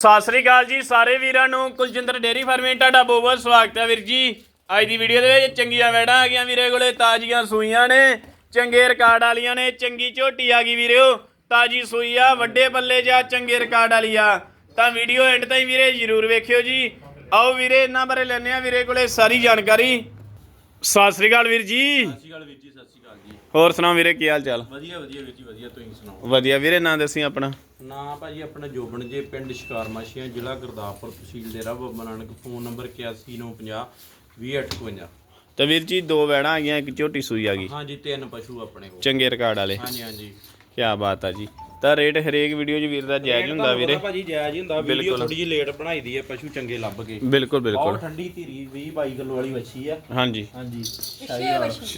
ਸਤਿ ਸ੍ਰੀ ਅਕਾਲ ਜੀ ਸਾਰੇ ਵੀਰਾਂ ਨੂੰ ਕੁਲਜਿੰਦਰ ਡੇਰੀ ਫਾਰਮਿੰਗ ਤੁਹਾਡਾ ਬਹੁਤ ਬਹੁਤ ਸਵਾਗਤ ਹੈ ਵੀਰ ਜੀ। ਅੱਜ ਦੀ ਵੀਡੀਓ ਦੇ ਵਿੱਚ ਚੰਗੀਆਂ ਵੈੜਾਂ ਆ ਗਈਆਂ ਵੀਰੇ ਕੋਲੇ ਤਾਜ਼ੀਆਂ ਸੂਈਆਂ ਨੇ ਚੰਗੇ ਰਿਕਾਰਡ ਵਾਲੀਆਂ ਨੇ ਚੰਗੀ ਝੋਟੀ ਆ ਗਈ ਵੀਰਿਓ। ਤਾਜ਼ੀ ਸੂਈ ਆ ਵੱਡੇ ਪੱਲੇ ਜਾ ਚੰਗੇ ਰਿਕਾਰਡ ਵਾਲੀ ਆ। ਤਾਂ ਵੀਡੀਓ ਐਂਡ ਤਾਈਂ ਵੀਰੇ ਜਰੂਰ ਵੇਖਿਓ ਜੀ। ਆਓ ਵੀਰੇ ਇਹਨਾਂ ਬਾਰੇ ਲੈਣੇ ਆ ਵੀਰੇ ਕੋਲੇ ਸਾਰੀ ਜਾਣਕਾਰੀ। ਸਤਿ ਸ੍ਰੀ ਅਕਾਲ ਵੀਰ ਜੀ। ਸਤਿ ਸ਼੍ਰੀ ਅਕਾਲ ਵੀਰ ਜੀ ਸਤਿ ਸ਼੍ਰੀ ਅਕਾਲ ਜੀ। ਹੋਰ ਸੁਣਾਓ ਵੀਰੇ ਕੀ ਹਾਲ ਚਾਲ? ਵਧੀਆ ਵਧੀਆ ਵੀਰ ਜੀ ਵਧੀਆ ਤੁਸੀਂ ਸੁਣਾਓ? ਵਧੀਆ ਵੀਰੇ ਨਾਂ ਦੱਸੀ ਆਪਣਾ। ਨਾਂ ਭਾਜੀ ਆਪਣਾ ਜੋਬਨ ਜੇ ਪਿੰਡ ਸ਼ਿਕਾਰ ਮਾਸ਼ੀਆਂ ਜ਼ਿਲ੍ਹਾ ਗੁਰਦਾਸਪੁਰ ਤਹਿਸੀਲ ਡੇਰਾ ਬਾਬਾ ਨਾਨਕ। ਫੋਨ ਨੰਬਰ 8195 2058 ਤੇ ਵੀਰ ਜੀ ਦੋ ਵੈੜਾਂ ਆ ਗਈਆਂ ਇੱਕ ਝੋਟੀ ਸੂਈ ਆ ਗਈ। ਹਾਂਜੀ ਤਿੰਨ ਪਸ਼ੂ ਆਪਣੇ ਕੋਲ। ਚੰਗੇ ਰਿਕਾਰਡ ਵਾਲੇ। ਹਾਂਜੀ ਹਾਂਜੀ। ਕੀ ਬਾਤ ਆ ਜੀ। ਤਾਂ ਰੇਟ ਹਰੇਕ ਵੀਡੀਓ 'ਚ ਵੀਰ ਦਾ ਜਾਇਜ਼ ਹੁੰਦਾ ਵੀਰੇ। ਭਾਜੀ ਜਾਇਜ਼ ਹੀ ਹੁੰਦਾ। ਵੀਡੀਓ ਥੋੜੀ ਜਿਹੀ ਲੇਟ ਬਣਾਈ ਦੀ ਹੈ ਪਸ਼ੂ ਚੰਗੇ ਲੱਭ ਕੇ। ਬਿਲਕੁਲ ਬਿਲਕੁਲ। ਬਹੁਤ ਠੰਡੀ ਧੀਰੀ 20 22 ਕਿਲੋ ਵਾਲੀ ਵੱਛੀ ਆ। ਹਾਂਜੀ। ਹਾਂਜੀ।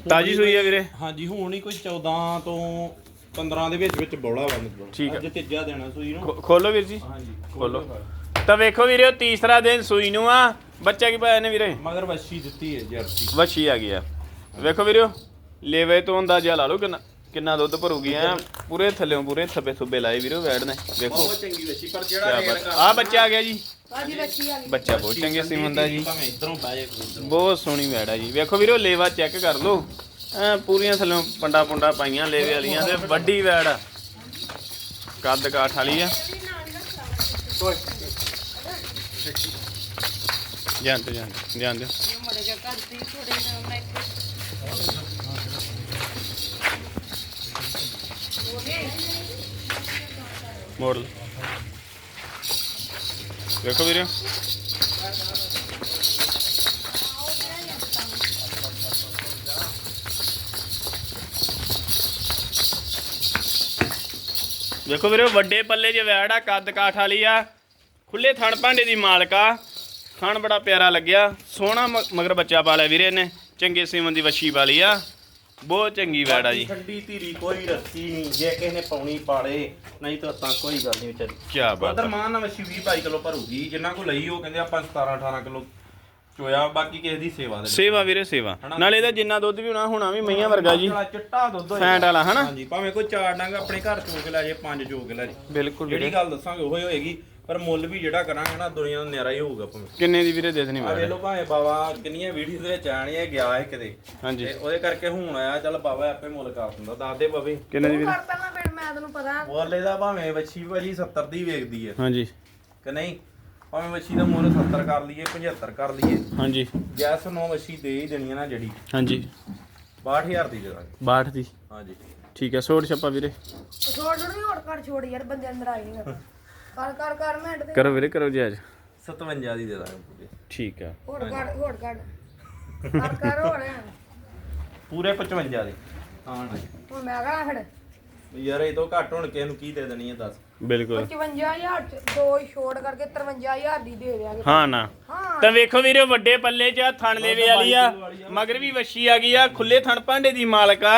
ਤਾਜੀ ਸੂਈ ਆ ਵੀਰੇ। ਹਾਂਜੀ ਹੁਣ ਹੀ ਕੋਈ 14 ਤੋਂ 15 ਦੇ ਵਿੱਚ ਵਿੱਚ ਬੋਲਾ ਬੰਦ ਠੀਕ ਆ। ਅੱਜ ਤੀਜਾ ਦੇਣਾ ਸੂਈ ਨੂੰ। ਖੋ- ਖੋਲੋ ਵੀਰ ਜੀ। ਹਾਂਜੀ ਖੋਲੋ। ਤਾਂ ਵੇਖੋ ਵੀਰੇ ਤੀਸਰਾ ਦਿਨ ਸੂਈ ਨੂੰ ਆ। ਬੱਚਾ ਕੀ ਪਾਇਆ ਨੇ ਵੀਰੇ? ਮਗਰ ਵੱਛੀ ਦਿੱਤੀ ਹੈ ਜਰਸੀ। ਵੱਛੀ ਆ ਗਈ ਆ। ਵੇਖੋ ਵੀਰੇ ਲੇਵੇ ਤੋਂ ਅੰਦਾਜ਼ਾ ਲਾ ਲਓ ਕਿੰਨਾ ਕਿੰਨਾ ਦੁੱਧ ਭਰੂਗੀ ਆ ਪੂਰੇ ਥੱਲੇੋਂ ਪੂਰੇ ਥੱਬੇ ਥੁੱਬੇ ਲਾਏ ਵੀਰੇ ਵੈੜ ਨੇ। ਵੇਖੋ। ਬਹੁਤ ਚੰਗੀ ਵੱਛੀ ਪਰ ਜਿਹੜਾ ਕਿਆ ਰੇਟ ਬਾਤ। ਆ ਬੱਚਾ ਆ ਗਿਆ ਜੀ। ਬਾਜੀ ਬੱਚੀ ਆ ਗਈ। ਬੱਚਾ ਬਹੁਤ ਚੰਗੇ ਸੀਮਨ ਦਾ ਜੀ। ਭਾਵੇਂ ਇਧਰੋਂ ਪੈ ਜਾਏ ਕੋਈ ਇੱਧਰੋਂ। ਬਹੁਤ ਸੋਹਣੀ ਵੈੜ ਆ ਜੀ। ਵੇਖੋ ਵੀਰੋ ਲੇਵਾ ਚੈੱਕ ਕਰ ਲਓ। ਐ ਪੂਰੀਆਂ ਥੱਲੋਂ ਪੰਡਾ ਪੁੰਡਾ ਪਾਈਆਂ ਲੇਵੇ ਵਾਲੀਆਂ ਤੇ ਵੱਡੀ ਵੈੜ। ਕੱਦ ਕਾਠ ਵਾਲੀ ਆ। ਜਾਂਦੇ ਮੜੇ ਜਿਹਾ ਘਰ ਦੀ ਮੋਡਲ ਵੇਖੋ ਵੀਰੇ। ਵੇਖੋ ਵੀਰੇ ਵੱਡੇ ਪੱਲੇ 'ਚ ਵੈੜ ਆ ਕੱਦ ਕਾਠ ਵਾਲੀ ਆ। ਖੁੱਲੇ ਥਣ ਭਾਂਡੇ ਦੀ ਮਾਲਕਾ ਥਣ ਬੜਾ ਪਿਆਰਾ ਲੱਗਿਆ। ਸੋਹਣਾ ਮਗਰ ਬੱਚਾ ਪਾਲਿਆ ਵੀਰੇ ਨੇ ਚੰਗੇ ਸੀਮਨ ਦੀ ਵੱਛੀ ਵਾਲੀ ਆ। ਬਹੁਤ ਚੰਗੀ ਵੈੜ ਆ ਜੀ। ਠੰਡੀ ਧੀਰੀ ਕੋਈ ਰੱਸੀ ਨਹੀਂ ਜੇ ਕਿਸੇ ਨੇ ਪਾਉਣੀ ਪਾਲੇ ਨਹੀਂ ਤਾਂ ਤਾਂ ਕੋਈ ਗੱਲ ਨਹੀਂ ਵਿਚਾਰੀ। ਕੀ ਬਾਤ ਉਧਰ ਮਾਂ ਨਾ ਵੱਛੀ 20 22 ਕਿਲੋ ਭਰੂਗੀ ਜਿੰਨਾ ਕੋ ਲਈ ਉਹ ਕਹਿੰਦੇ ਆਪਾਂ 17 18 ਕਿਲੋ ਚੋਇਆ ਬਾਕੀ ਕਿਸੇ ਦੀ ਸੇਵਾ ਦੇ। ਸੇਵਾ ਵੀਰੇ ਸੇਵਾ। ਨਾਲੇ ਇਹਦਾ ਜਿੰਨਾ ਦੁੱਧ ਵੀ ਹੋਣਾ ਹੋਣਾ ਵੀ ਮਈਆਂ ਵਰਗਾ ਜੀ। ਚਿੱਟਾ ਦੁੱਧ ਹੋਏਗਾ। ਫੈਂਟ ਵਾਲਾ ਹਨਾ? ਹਾਂਜੀ ਭਾਵੇਂ ਕੋਈ ਚਾਰ ਡੰਗ ਆਪਣੇ ਘਰ ਚੋ ਕੇ ਲੈ ਜੇ ਪੰਜ ਚੋ ਕੇ ਲੈ ਜੇ। ਬਿਲਕੁਲ ਜਿਹੜੀ ਵੀਰੇ। ਗੱਲ ਦੱਸਾਂਗੇ ਉਹ ਹੀ ਹੋਏਗੀ। ਪਰ ਮੁੱਲ ਵੀ ਜਿਹੜਾ ਕਰਾਂਗੇ ਨਾ ਦੁਨੀਆ ਦਾ ਨਿਆਰਾ ਹੀ ਹੋਊਗਾ ਭਾਵੇਂ। ਕਿੰਨੇ ਦੀ ਵੀਰੇ ਦੇ ਦੇਣੀ ਆ ਵੇਖ ਲਓ ਭਾਵੇਂ ਬਾਬਾ ਕਿੰਨੀਆਂ ਵੀਡੀਓ ਦੇ ਵਿੱਚ ਆਣੀਆਂ ਗਿਆ ਹੈ ਕਿਤੇ। ਹਾਂਜੀ। ਤੇ ਉਹਦੇ ਕਰਕੇ ਹੁਣ ਆਇਆ ਚੱਲ ਬਾਬਾ ਆਪੇ ਮੁੱਲ ਕਰ ਦਿੰਦਾ। ਦੱਸ ਦੇ ਬਾਬੇ। ਕਿੰਨੇ ਦੀ ਵੀਰੇ? ਕਰ ਪਹਿਲਾਂ ਫਿਰ ਮੈਂ ਤੈਨੂੰ ਪਤਾ। ਮੁੱਲ ਦਾ ਭਾਵੇਂ ਵੱਛੀ ਭਾਜੀ 70 ਦੀ ਵੇਚਦੀ ਹੈ। ਹਾਂਜੀ। ਕਿ ਨਹੀਂ? ਭਾਵੇਂ ਵੱਛੀ ਦਾ ਮੁੱਲ 70 ਕਰ ਲਈਏ 75 ਕਰ ਲਈਏ। ਹਾਂਜੀ। ਗੈਸ ਨੋ ਵੱਛੀ ਦੇ ਹੀ ਦੇਣੀ ਹੈ ਨਾ ਜਿਹੜੀ। ਹਾਂਜੀ। 62000 ਦੀ ਦੇ ਦਾਂਗੇ। 62 ਦੀ। ਹਾਂਜੀ। ਠੀਕ ਹੈ ਸੋੜ ਛੱਪਾ ਵੀਰੇ। ਛੋੜ ਛੋੜ ਨਹੀਂ ਹੋਰ ਕਰ ਛੋੜ ਯਾਰ ਬੰਦੇ ਅੰਦਰ ਆਈ ਨਹੀਂ ਕਰ ਕਰ ਕਰ ਤੇ ਕਰੋ ਵੀਰੇ ਕਰੋ ਜੀ ਅੱਜ। 57 ਦੀ ਦੇ ਦਾਂਗੇ ਪੂਰੇ। ਠੀਕ ਹੈ ਹੋਰ ਕੱਢ ਹੋਰ ਕੱਢ ਕਰ ਕਰ ਹੋਰ। ਪੂਰੇ 55 ਦੇ। ਹਾਂ ਹੁਣ ਮੈਂ ਕਹਾਂ ਫਿਰ? ਯਾਰ ਇਹ ਤੋਂ ਘੱਟ ਹੁਣ ਕਿਸੇ ਨੂੰ ਕੀ ਦੇ ਦੇਣੀ ਹੈ ਦੱਸ। ਬਿਲਕੁਲ। 55000 ਚ ਦੋ ਹੀ ਛੋੜ ਕਰਕੇ 53000 ਦੀ ਦੇ ਦਿਆਂਗੇ। ਹਾਂ ਨਾ। ਹਾਂ। ਤਾਂ ਵੇਖੋ ਵੀਰੇ ਵੱਡੇ ਪੱਲੇ 'ਚ ਆ ਥਣ ਲੇਵੇ ਵਾਲੀ ਆ ਮਗਰ ਵੀ ਵੱਛੀ ਆ ਗਈ ਆ ਖੁੱਲੇ ਥਣ ਭਾਂਡੇ ਦੀ ਮਾਲਕ ਆ।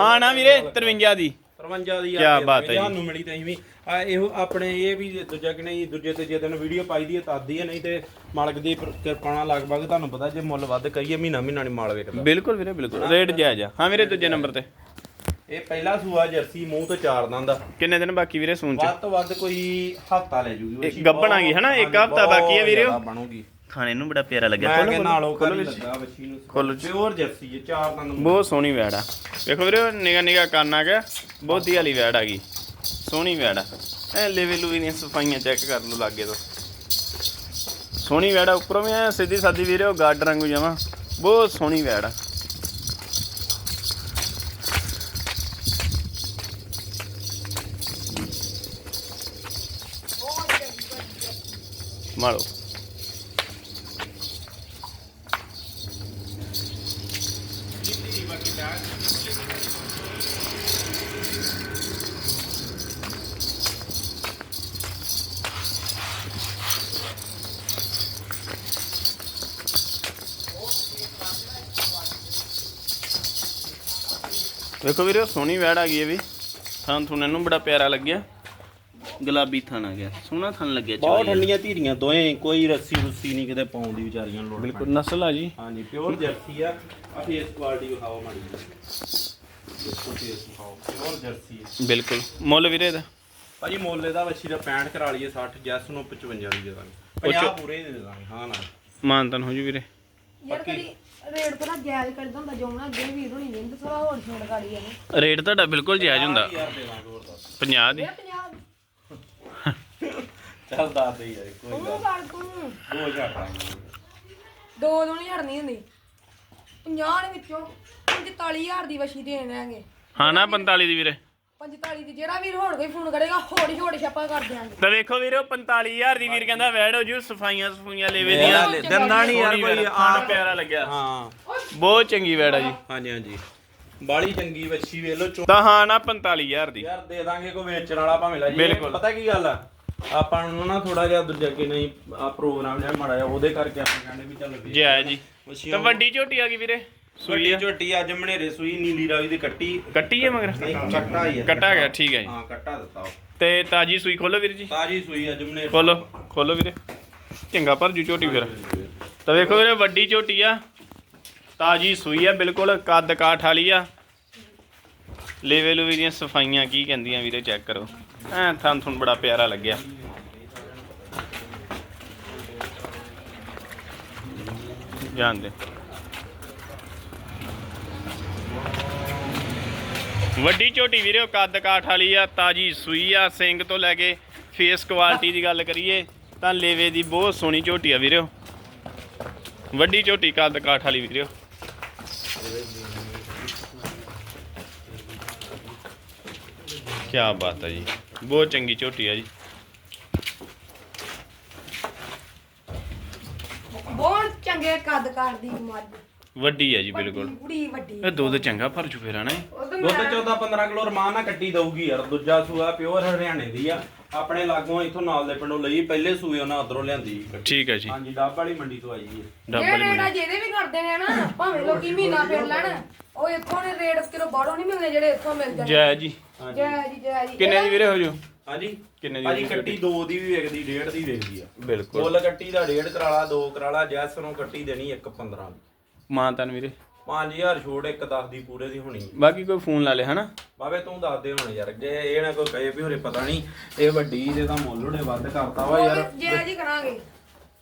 ਹਾਂ ਨਾ ਵੀਰੇ 53 ਦੀ। 53 ਦੀ ਕਿਆ ਬਾਤ ਹੈ ਜੀ। ਸਾਨੂੰ ਮਿਲੀ ਤਾਂ ਵੀ। ਆ ਇਹੋ ਆਪਣੇ ਇਹ ਵੀ ਦੂਜਾ ਕਿ ਨਹੀਂ ਦੂਜੇ ਤੇ ਦਿਨ ਵੀਡੀਓ ਪਾਈ ਦੀ ਹੈ ਤਾਦੀ ਹੈ ਨਹੀਂ ਤੇ ਮਾਲਕ ਦੀ ਕਿਰਪਾਣਾ ਲਗਭਗ ਤੁਹਾਨੂੰ ਪਤਾ ਜੇ ਮੁੱਲ ਵੱਧ ਕਰੀਏ ਮਹੀਨਾ ਮਹੀਨਾ ਨਹੀਂ ਮਾਲ ਵੇਖਦਾ। ਬਿਲਕੁਲ ਵੀਰੇ ਬਿਲਕੁਲ। ਰੇਟ ਜਾਇਜ਼ ਆ। ਹਾਂ ਵੀਰੇ ਦੂਜੇ ਨੰਬਰ ਤੇ। ਇਹ ਪਹਿਲਾ ਸੂਆ ਜਰਸੀ ਮੂੰਹ ਤੋਂ ਚਾਰ ਦੰਦ। ਕਿੰਨੇ ਦਿਨ ਬਾਕੀ ਵੀਰੇ ਸੂਣ ਚ? ਵੱਧ ਤੋਂ ਵੱਧ ਕੋਈ ਹਫਤਾ ਲੈ ਜੂਗੀ ਇੱਕ ਗੱਭਣ ਆ ਗਈ ਹੈ ਨਾ? ਇੱਕ ਹਫ਼ਤਾ ਬਾਕੀ ਹੈ। ਬਣੂਗੀ। ਖਾਣੇ ਨੂੰ ਬੜਾ ਪਿਆਰਾ ਲੱਗਿਆ। ਮੈਂ ਨਾਲੋਂ ਕਰ ਲੱਗਾ ਬੱਚੀ ਨੂੰ। ਖੋਲੋ ਜੀ। ਪਿਓਰ ਜਰਸੀ ਹੈ ਚਾਰ ਦੰਦ। ਬਹੁਤ ਸੋਹਣੀ ਵੈੜ ਆ। ਵੇਖੋ ਵੀਰੇ ਨਿਗਾ ਨਿਗਾ ਕੰਨ ਆ ਗਿਆ। ਬਹੁਤ ਹੀ ਵਾਲੀ ਵੈੜ ਆ ਗਈ। ਸੋਹਣੀ ਵੈੜ ਆ। ਐ ਲੈਵੇ ਲੂਈ ਦੀਆਂ ਸਫਾਈਆਂ ਚੈੱਕ ਕਰ ਲਓ ਲਾਗੇ ਤੋਂ। ਸੋਹਣੀ ਵੈੜ ਆ ਉੱਪਰੋਂ ਵੀ ਐ ਸਿੱਧੀ ਸਾਦੀ ਵੀਰੇ ਉਹ ਗਾਰਡ ਰੰਗੂ ਜਮਾ। ਬਹੁਤ ਸੋਹਣੀ ਵੈੜ ਆ। ਮਾਰੋ ਵੇਖੋ ਵੀਰੇ, ਸੋਹਣੀ ਵੈੜ ਆ ਗਈ ਇਹ ਵੀ। ਥਾਂ ਥੁਣ ਨੂੰ ਬੜਾ ਪਿਆਰਾ ਲੱਗਿਆ। ਗੁਲਾਬੀ ਥਣ ਆ ਗਿਆ ਸੋਹਣਾ ਥਣ ਲੱਗਿਆ ਬਹੁਤ ਠੰਡੀਆਂ ਧੀਰੀਆਂ ਦੋਵੇਂ ਕੋਈ ਰੱਸੀ ਰੁੱਸੀ ਨਹੀਂ ਕਿਤੇ ਪਾਉਣ ਦੀ ਵਿਚਾਰੀਆਂ ਨੂੰ ਲੋੜ ਬਿਲਕੁਲ ਨਸਲ ਆ ਜੀ। ਹਾਂਜੀ ਪਿਓਰ ਜਰਸੀ ਆ ਆ ਫੇਸ ਕੁਆਲਿਟੀ ਵਿਖਾਓ ਮਾੜੀ ਜਿਹੀ। ਦੇਖੋ ਫੇਸ ਵਿਖਾਓ ਪਿਓਰ ਜਰਸੀ ਹੈ ਬਿਲਕੁਲ। ਮੁੱਲ ਵੀਰੇ ਦਾ ਭਾਜੀ ਮੁੱਲ ਇਹਦਾ ਵੱਛੀ ਦਾ 65 ਕਰਾ ਲਈਏ 60 ਜੈਸ ਨੂੰ 55 ਦੀ ਦੇ ਦਾਂਗੇ। 50 ਪੂਰੇ ਹੀ ਦੇ ਦਾਂਗੇ ਹਾਂ ਨਾ। ਮਾਨਤਨ ਹੋ ਜੂ ਵੀਰੇ। ਯਾਰ ਕਦੀ ਜਾਇਜ਼ ਕਰਦਾ ਹੁੰਦਾ ਜੋ ਨਾ ਅੱਗੇ ਵੀਰ ਹੋਣੀ ਨਹੀਂ ਥੋੜਾ ਹੋਰ ਛੋੜ ਗਾੜੀ ਆ ਰੇਟ ਤੁਹਾਡਾ ਬਿਲਕੁਲ ਜਾਇਜ਼ ਹੁੰਦਾ। ਯਾਰ ਦੇ ਦਾਂਗੇ ਹੋਰ ਦੱਸ। 50 ਦੀ? ਇਹ ਚੱਲ ਦੱਸ ਦੇ ਯਾਰ ਕੋਈ ਤੂੰ ਕਰ ਤੂੰ। ਦੋ ਹਜ਼ਾਰ ਦਾਂਗੇ ਦੋ ਦੋ ਨਹੀਂ ਹੜਨੀ ਹੁੰਦੀ। 50 ਦੇ ਵਿੱਚੋਂ 45000 ਦੀ ਵਸ਼ੀ ਦੇਣ ਲੈਣਗੇ ਹਾਂ ਨਾ 45 ਦੀ ਵੀਰੇ। 45 ਦੀ ਜਿਹੜਾ ਵੀਰ ਹੋਰ ਕੋਈ ਫੋਨ ਕਰੇਗਾ ਹੋੜੀ ਹੋੜੀ ਛਾਪਾ ਕਰ ਦਿਆਂਗੇ। ਤਾਂ ਵੇਖੋ ਵੀਰੇ 45000 ਦੀ ਵੀਰ ਕਹਿੰਦਾ ਵੈੜ ਹੋ ਜੂ ਸਫਾਈਆਂ ਸਫੂਈਆਂ ਲੈਵੇ ਦੀਆਂ। ਦੰਦਾਂ ਨਹੀਂ ਯਾਰ ਕੋਈ ਆਣ ਪਿਆਰਾ ਲੱਗਿਆ। ਹਾਂ। ਬਹੁਤ ਚੰਗੀ ਵੈੜ ਆ ਜੀ। ਹਾਂਜੀ ਹਾਂਜੀ। ਬਾਲੀ ਚੰਗੀ ਵੱਛੀ ਵੇਖ ਲੋ ਚੋ ਤਾਂ ਹਾਂ ਨਾ 45000 ਦੀ। ਯਾਰ ਦੇ ਦਾਂਗੇ ਕੋਈ ਵੇਚਣ ਵਾਲਾ ਭਾਵੇਂ ਲੈ ਜੀ ਬਿਲਕੁਲ। ਪਤਾ ਕੀ ਗੱਲ ਆ? ਆਪਾਂ ਨੂੰ ਨਾ ਥੋੜਾ ਜਿਹਾ ਦੂਜਾ ਕਿ ਨਹੀਂ ਆ ਪ੍ਰੋਗਰਾਮ ਜਿਹਾ ਮਾੜਾ ਜਿਹਾ ਉਹਦੇ ਕਰਕੇ ਆਪਾਂ ਕਹਿੰਦੇ ਵੀ ਚੱਲ ਵੇਚ ਜੈ ਜੀ। ਤਾਂ ਵੱਡੀ ਝੋਟੀ ਆ ਗਈ ਵੀਰੇ ਸੂਈ ਝੋਟੀ ਅੱਜ ਮਨੇਰੇ ਸੂਈ ਨੀਲੀ ਰਾਵੀ ਦੀ ਕੱਟੀ। ਕੱਟੀ ਹੈ ਮਗਰ? ਨਹੀਂ ਕੱਟਾ ਹੀ ਆ। ਕੱਟਾ ਗਿਆ ਠੀਕ ਹੈ ਜੀ। ਹਾਂ ਕੱਟਾ ਦਿੱਤਾ ਉਹ। ਤੇ ਤਾਜੀ ਸੂਈ ਖੋਲੋ ਵੀਰ ਜੀ। ਤਾਜੀ ਸੂਈ ਅੱਜ ਮਨੇਰੇ। ਖੋਲੋ ਖੋਲੋ ਵੀਰੇ। ਚੰਗਾ ਭਰ ਜੂ ਝੋਟੀ ਫਿਰ। ਤਾਂ ਵੇਖੋ ਵੀਰੇ ਵੱਡੀ ਝੋਟੀ ਆ। ਤਾਜੀ ਸੂਈ ਆ ਬਿਲਕੁਲ ਕੱਦ ਕਾਠ ਵਾਲੀ ਆ। ਲੇਵੇ ਲੂਵੇ ਦੀਆਂ ਸਫਾਈਆਂ ਕੀ ਕਹਿੰਦੀਆਂ ਵੀਰੇ ਚੈੱਕ ਕਰੋ। ਐ ਥਾਂ ਤੁਹਾਨੂੰ ਬੜਾ ਪਿਆਰਾ ਲੱਗਿਆ। ਜਾਣਦੇ ਵੱਡੀ ਝੋਟੀ ਵੀਰੇ ਉਹ ਕੱਦ ਕਾਠ ਵਾਲੀ ਆ, ਤਾਜੀ ਸੂਈ ਆ ਸਿੰਘ ਤੋਂ ਲੈ ਕੇ ਫੇਸ ਕੁਆਲਿਟੀ ਦੀ ਗੱਲ ਕਰੀਏ, ਤਾਂ ਲੇਵੇ ਦੀ ਬਹੁਤ ਸੋਹਣੀ ਝੋਟੀ ਆ ਵੀਰੇ। ਵੱਡੀ ਝੋਟੀ, ਕੱਦ ਕਾਠ ਵਾਲੀ ਵੀਰੇ। ਕੀ ਬਾਤ ਹੈ ਜੀ। ਬਹੁਤ ਚੰਗੀ ਝੋਟੀ ਆ ਜੀ। ਬਹੁਤ ਚੰਗੇ ਕੱਦ ਕਰਦੀ ਮੱਝ ਵੱਡੀ ਆ ਜੀ ਬਿਲਕੁਲ। ਬੜੀ ਵੱਡੀ। ਇਹ ਦੁੱਧ ਚੰਗਾ ਭਰ ਜੂ ਫੇਰ ਹਨਾ ਦੁੱਧ ਮੈਂ 14 15 ਕਿਲੋ ਰਮਾਨ ਨਾਲ ਕੱਟੀ ਦਊਗੀ ਯਾਰ ਦੂਜਾ ਸੂਆ ਪਿਓਰ ਹਰਿਆਣੇ ਦੀ ਆ। ਆਪਣੇ ਲਾਗੋਂ ਇੱਥੋਂ ਨਾਲ ਦੇ ਪਿੰਡੋਂ ਲਈ ਪਹਿਲੇ ਸੂਏ ਉਹਨਾਂ ਉਧਰੋਂ ਲਿਆਂਦੀ ਕੱਟੀ। ਠੀਕ ਹੈ ਜੀ। ਹਾਂਜੀ ਡੱਬ ਵਾਲੀ ਮੰਡੀ ਤੋਂ ਆਈ ਹੈ ਇਹ ਡਬਲ ਰੇੜਾ ਜਿਹਦੇ ਵੀ ਕਰਦੇ ਨੇ ਨਾ ਭਾਵੇਂ ਲੋਕੀ ਮਹੀਨਾ ਫਿਰ ਲੈਣ ਉਹ ਇੱਥੋਂ ਦੇ ਰੇਟ ਕਿਲੋ ਬਾਹਰੋਂ ਨਹੀਂ ਮਿਲਦੇ ਜਿਹੜੇ ਇੱਥੋਂ ਮਿਲ ਜਾਂਦੇ ਜੈ ਜੀ। ਜੈ ਜੀ ਜੈ ਜੀ। ਕਿੰਨੇ ਦੀ ਵੀਰੇ ਹੋ ਜੂ? ਹਾਂਜੀ। ਕਿੰਨੇ ਦੀ ਭਾਜੀ ਹੋਜੂ ਕੱਟੀ ਦੋ ਦੀ ਵੀ ਵੇਖਦੀ ਡੇਢ ਦੀ ਵੇਖਦੀ ਆ। ਬਿਲਕੁਲ। ਫੁੱਲ ਕੱਟੀ ਦਾ ਡੇਢ ਕਰਾਲਾ ਦੋ ਕਰਾਲਾ ਜੈਸ ਨੂੰ ਕੱਟੀ ਦੇਣੀ 1 15 ਮਾਂ ਤਨ ਵੀਰੇ। 5000 ਛੋੜ ਇੱਕ 10 ਦੀ ਪੂਰੇ ਦੀ ਹੋਣੀ ਬਾਕੀ ਕੋਈ ਫੋਨ ਲਾ ਲੇ ਹਨਾ? ਬਾਵੇ ਤੂੰ ਦੱਸ ਦੇ ਹੁਣ ਯਾਰ ਜੇ ਇਹ ਨਾ ਕੋਈ ਕਹੇ ਵੀ ਹੋਰੇ ਪਤਾ ਨਹੀਂ ਇਹ ਵੱਡੀ ਦੇ ਤਾਂ ਮੁੱਲ ਉਹਨੇ ਵੱਧ ਕਰਤਾ ਵਾ ਯਾਰ। ਜੈ ਜੀ ਕਰਾਂਗੇ।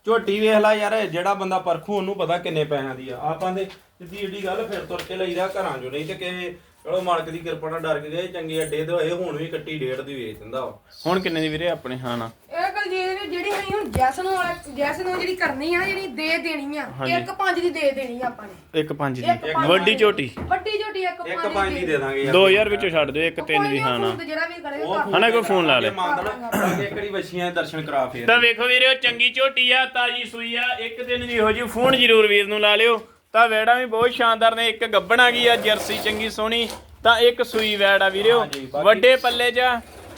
ਝੋਟੀ ਵੇਖ ਲੈ ਯਾਰ ਜਿਹੜਾ ਬੰਦਾ ਪਰਖੂ ਉਹਨੂੰ ਪਤਾ ਕਿੰਨੇ ਪੈਸਿਆਂ ਦੀ ਆ। ਆਪਾਂ ਦੇ ਸਿੱਧੀ ਏਡੀ ਗੱਲ ਫਿਰ ਤੁਰ ਕੇ ਲਈਦਾ ਘਰਾਂ ਚੋਂ ਨਹੀਂ ਤੇ ਕਿਸੇ ਚਲੋ ਮਾਲਕ ਦੀ ਕਿਰਪਾ ਨਾਲ ਡਰ ਕੇ ਗਏ ਚੰਗੇ ਅੱਡੇ ਤੇ ਹੋਏ ਹੁਣ ਵੀ ਕੱਟੀ ਡੇਢ ਦੀ ਵੇਚ ਦਿੰਦਾ ਵਾ। ਹੁਣ ਕਿੰਨੇ ਦੀ ਵੀਰੇ ਆਪਣੇ ਹਾਂ ਨਾ? ਇਹ ਗੱਲ ਜੀ ਜਿਹੜੀ ਅਸੀਂ ਹੁਣ ਜੈਸ ਨੂੰ ਵਾਲਾ ਜੈਸ ਨੂੰ ਜਿਹੜੀ ਕਰਨੀ ਆ ਨਾ ਜਿਹੜੀ ਦੇ ਦੇਣੀ ਆ ਹਾਂਜੀ। ਇੱਕ ਪੰਜ ਦੀ ਦੇ ਦੇਣੀ ਆ ਆਪਾਂ ਨੇ। ਇੱਕ ਪੰਜ ਇੱਕ ਦੀ ਪੰਜ ਵੱਡੀ ਦੀ। ਝੋਟੀ। ਵੱਡੀ ਝੋਟੀ ਇੱਕ ਇੱਕ ਪੰਜ ਦੀ ਦੇ ਦਾਂਗੇ। ਯਾਰ 2000 ਵਿੱਚੋਂ ਛੱਡ ਦਿਓ ਇੱਕ ਤਿੰਨ ਦੀ ਹਾਂ ਨਾ। ਜਿਹੜਾ ਵੀ ਉਹ ਹਨਾ ਕੋਈ ਫੋਨ ਲਾ ਲੇ। ਇੱਕ ਵਾਰੀ ਵੱਛੀਆਂ ਦੇ ਦਰਸ਼ਨ ਕਰਾ ਫੇਰ। ਤਾਂ ਵੇਖੋ ਵੀਰੇ ਉਹ ਚੰਗੀ ਝੋਟੀ ਆ ਤਾਜੀ ਸੂਈ ਆ ਇੱਕ ਦਿਨ ਦੀ ਹੋ ਜੀ ਫੋਨ ਜ਼ਰੂਰ ਵੀਰ ਨੂੰ ਲਾ ਲਿਓ। ਤਾਂ ਵੈੜਾਂ ਵੀ ਬਹੁਤ ਸ਼ਾਨਦਾਰ ਨੇ। ਇੱਕ ਗੱਬਣ ਆ ਗਈ ਆ ਜਰਸੀ ਚੰਗੀ ਸੋਹਣੀ। ਤਾਂ ਇੱਕ ਸੂਈ ਵੈੜ ਆ ਵੀਰਿਓ ਵੱਡੇ ਪੱਲੇ 'ਚ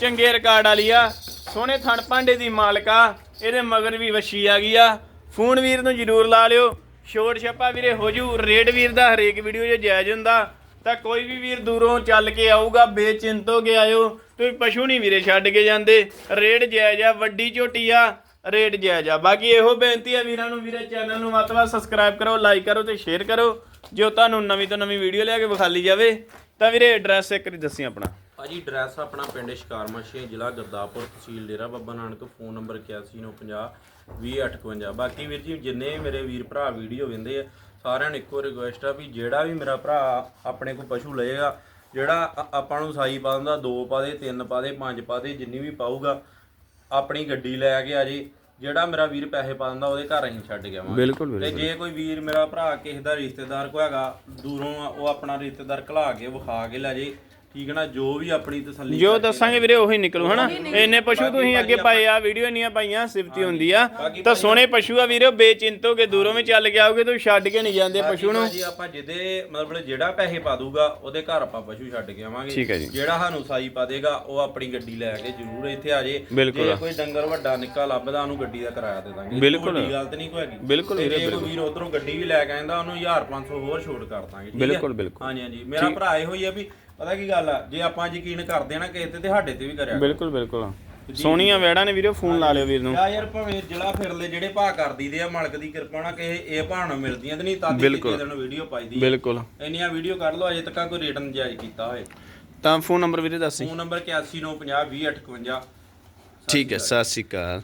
ਚੰਗੇ ਰਿਕਾਰਡ ਵਾਲੀ ਆ। ਸੋਹਣੇ ਥਣ ਭਾਂਡੇ ਦੀ ਮਾਲਕਾ ਇਹਦੇ ਮਗਰ ਵੀ ਵਸ਼ੀ ਆ ਗਈ ਆ। ਫੋਨ ਵੀਰ ਨੂੰ ਜ਼ਰੂਰ ਲਾ ਲਿਓ। ਛੋਟ ਛੱਪਾ ਵੀਰੇ ਹੋ ਜੂ। ਰੇਡ ਵੀਰ ਦਾ ਹਰੇਕ ਵੀਡੀਓ 'ਚ ਜਾਇਜ਼ ਹੁੰਦਾ। ਤਾਂ ਕੋਈ ਵੀ ਵੀਰ ਦੂਰੋਂ ਚੱਲ ਕੇ ਆਊਗਾ ਬੇਚਿੰਤ ਹੋ ਕੇ ਆਇਓ। ਤੁਸੀਂ ਪਸ਼ੂ ਨਹੀਂ ਵੀਰੇ ਛੱਡ ਕੇ ਜਾਂਦੇ। ਰੇਡ ਜਾਇਜ਼ ਆ ਵੱਡੀ ਝੋਟੀ ਆ। ਰੇਟ ਜਾਇਜ਼ ਆ। ਬਾਕੀ ਇਹੋ ਬੇਨਤੀ ਆ ਵੀਰਾਂ ਨੂੰ, ਵੀਰੇ ਚੈਨਲ ਨੂੰ ਵੱਧ ਸਬਸਕ੍ਰਾਈਬ ਕਰੋ ਲਾਈਕ ਕਰੋ ਤੇ ਸ਼ੇਅਰ ਕਰੋ। ਜੋ ਤੁਹਾਨੂੰ ਨਵੀਂ ਤੋਂ ਨਵੀਂ ਵੀਡੀਓ ਲਿਆ ਕੇ ਵਿਖਾਲੀ ਜਾਵੇ, ਤਾਂ ਵੀਰੇ ਐਡਰੈਸ ਇੱਕ ਵਾਰੀ ਦੱਸੀ ਆਪਣਾ। ਭਾਜੀ ਡਰੈਸ ਆਪਣਾ ਪਿੰਡ ਸ਼ਿਕਾਰਮਾਸ਼ੀ ਜ਼ਿਲ੍ਹਾ ਗੁਰਦਾਸਪੁਰ, ਤਹਿਸੀਲ ਡੇਰਾ ਬਾਬਾ ਨਾਨਕ। ਫੋਨ ਨੰਬਰ 819050 2058 ਬਾਕੀ ਵੀਰ ਜੀ, ਜਿੰਨੇ ਮੇਰੇ ਵੀਰ ਭਰਾ ਵੀਡੀਓ ਵੇਂਦੇ ਆ, ਸਾਰਿਆਂ ਨੂੰ ਇੱਕੋ ਰਿਕੁਐਸਟ ਆ ਵੀ ਜਿਹੜਾ ਵੀ ਮੇਰਾ ਭਰਾ ਆਪਣੇ ਕੋਲ ਪਸ਼ੂ ਲਏਗਾ, ਜਿਹੜਾ ਆਪਾਂ ਨੂੰ ਸਾਈ ਪਾ ਦਿੰਦਾ, ਦੋ ਪਾ ਦੇ, ਤਿੰਨ ਪਾ ਦੇ, ਪੰਜ ਪਾ ਦੇ, ਜਿੰਨੀ ਵੀ ਪਾਊਗਾ ਆਪਣੀ ਗੱਡੀ ਲੈ ਕੇ ਆ ਜੇ ਜਿਹੜਾ ਮੇਰਾ ਵੀਰ ਪੈਸੇ ਪਾ ਦਿੰਦਾ ਉਹਦੇ ਘਰ ਅਸੀਂ ਛੱਡ ਆਵਾਂਗੇ। ਬਿਲਕੁਲ ਤੇ ਜੇ ਕੋਈ ਵੀਰ ਮੇਰਾ ਭਰਾ ਕਿਸੇ ਦਾ ਰਿਸ਼ਤੇਦਾਰ ਕੋ ਹੈਗਾ ਦੂਰੋਂ ਆ, ਉਹ ਆਪਣਾ ਰਿਸ਼ਤੇਦਾਰ ਘਲਾ ਕੇ ਵਿਖਾ ਕੇ ਲੈ ਜੇ ਠੀਕ ਹੈ ਨਾ ਜੋ ਵੀ ਆਪਣੀ ਤਸੱਲੀ ਜੋ ਕਰਕੇ ਦੱਸਾਂਗੇ ਵੀਰੇ ਉਹੀ ਨਿਕਲੂ ਹਨਾ? ਇੰਨੇ ਪਸ਼ੂ ਤੁਸੀਂ ਅੱਗੇ ਪਾਏ ਆ ਵੀਡੀਓ ਇੰਨੀਆਂ ਪਾਈਆਂ ਸਿਫਤੀ ਹੁੰਦੀ ਆ। ਤਾਂ ਸੋਹਣੇ ਪਸ਼ੂ ਆ ਵੀਰੇ ਬੇਚਿੰਤ ਹੋ ਕੇ ਦੂਰੋਂ ਵੀ ਚੱਲ ਕੇ ਆਓਗੇ ਤੁਸੀਂ ਛੱਡ ਕੇ ਨਹੀਂ ਜਾਂਦੇ ਪਸ਼ੂ ਨੂੰ। ਜੀ ਆਪਾਂ ਜਿਹਦੇ ਮਤਲਬ ਜਿਹੜਾ ਪੈਸੇ ਪਾ ਦੂਗਾ ਉਹਦੇ ਘਰ ਆਪਾਂ ਪਸ਼ੂ ਛੱਡ ਕੇ ਆਵਾਂਗੇ। ਠੀਕ ਹੈ ਜੀ। ਜਿਹੜਾ ਸਾਨੂੰ ਸਾਈ ਪਾ ਦੇਗਾ ਉਹ ਆਪਣੀ ਗੱਡੀ ਲੈ ਕੇ ਜ਼ਰੂਰ ਇੱਥੇ ਆ ਜੇ। ਬਿਲਕੁਲ। ਜੇ ਕੋਈ ਡੰਗਰ ਵੱਡਾ ਨਿੱਕਾ ਲੱਭਦਾ ਉਹਨੂੰ ਗੱਡੀ ਦਾ ਕਿਰਾਇਆ ਦੇ ਦਾਂਗੇ। ਬਿਲਕੁਲ। ਵੱਡੀ ਗੱਲ ਤੇ ਨਹੀਂ ਕੋਈ ਹੈਗੀ। ਬਿਲਕੁਲ ਤੇ ਵੀਰੇ, ਜੇ ਕੋਈ ਵੀਰ ਉਧਰੋਂ ਗੱਡੀ ਵੀ ਲੈ ਕੇ ਆਂਦਾ ਉਹਨੂੰ 1500 ਹੋਰ ਛੋਟ ਕਰ ਦਾਂਗੇ ਠੀਕ ਹੈ? ਬਿਲਕੁਲ, ਬਿਲਕੁਲ। ਹਾਂਜੀ ਹਾਂਜੀ। ਮੇਰਾ ਭਰਾ ਇਹੋ ਹੀ ਆ ਵੀ ਪਤਾ ਕੀ ਗੱਲ ਆ? ਜੇ ਆਪਾਂ ਯਕੀਨ ਕਰਦੇ ਨਾ ਕਿਸੇ ਤੇ ਤੇ ਸਾਡੇ ਤੇ ਵੀ ਕਰਿਆ ਕਰੋ। ਬਿਲਕੁਲ ਬਿਲਕੁਲ। ਸੋਹਣੀਆਂ ਵੈੜਾਂ ਨੇ ਵੀਰੇ ਫੋਨ ਲਾ ਲਿਓ ਵੀਰ ਨੂੰ। ਯਾ ਯਾਰ ਭਾਵੇਂ ਜ਼ਿਲ੍ਹਾ ਫਿਰਲੇ ਜਿਹੜੇ ਭਾਅ ਕਰ ਦਈਦੇ ਆ ਮਾਲਕ ਦੀ ਕਿਰਪਾ ਨਾਲ ਕਿਸੇ ਇਹ ਭਾਅ ਨਾਲ ਮਿਲਦੀਆਂ ਤੇ ਨਹੀਂ ਤਾਂ ਦੀ। ਕਿਸੇ ਦਿਨ ਵੀਡੀਓ ਪਾਈਦੀ। ਬਿਲਕੁਲ। ਇੰਨੀਆਂ ਵੀਡੀਓ ਕੱਢ ਲਓ ਅਜੇ ਤੱਕ ਕੋਈ ਰੇਟ ਨਜਾਇਜ਼ ਕੀਤਾ ਹੋਏ। ਤਾਂ ਫੋਨ ਨੰਬਰ ਵੀਰੇ ਦੱਸੀ। ਫੋਨ ਨੰਬਰ 8195020851 ਠੀਕ ਹੈ ਸਤਿ ਸ਼੍ਰੀ ਅਕਾਲ।